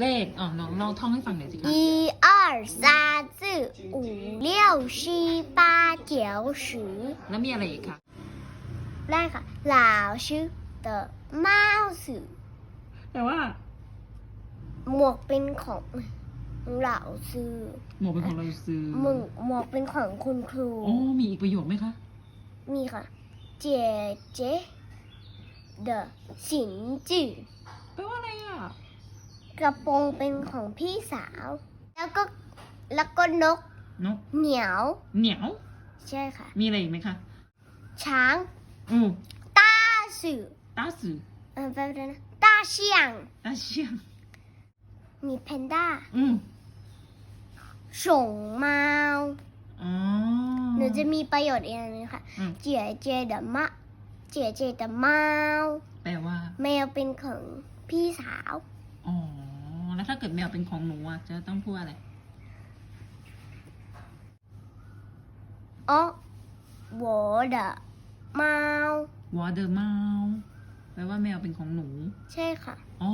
เลขอ๋อน้องลองท่องให้ฟังหน่อยสิคะ 一二三四五六七八九十 แล้วมีอะไรอีกคะ ได้ค่ะ老师的帽子 แต่ว่า หมวกเป็นของเหล่าซื้อ หมวกเป็นของเราซื้อ หมวกหมวกเป็นของคุณครู โอ้มีอีกประโยคไหมคะ มีค่ะ เจเจ的行具 กระโปรงเป็นของพี่สาว แล้วก็แล้วก็นกนกเหนียว เหนียว ใช่ค่ะ มีอะไรอีกไหมคะ ช้างอืมตาสือตาสือเออแป๊บนึงะตาเชียง ตาเชียง มีแพนด้าอืมสงเมาอ๋อหนูจะมีประโยชน์อีกอย่างนึงค่ะ อืมเจียเจเดมะเจียเจเดเมาแปลว่าแมวเป็นของพี่สาว อ๋อ ถ้าเกิดแมวเป็นของหนูอ่ะ จะต้องพูดว่าอะไร อ๋อ我的猫 วอเดอร์เมาแปลว่าแมวเป็นของหนู ใช่ค่ะ อ๋อ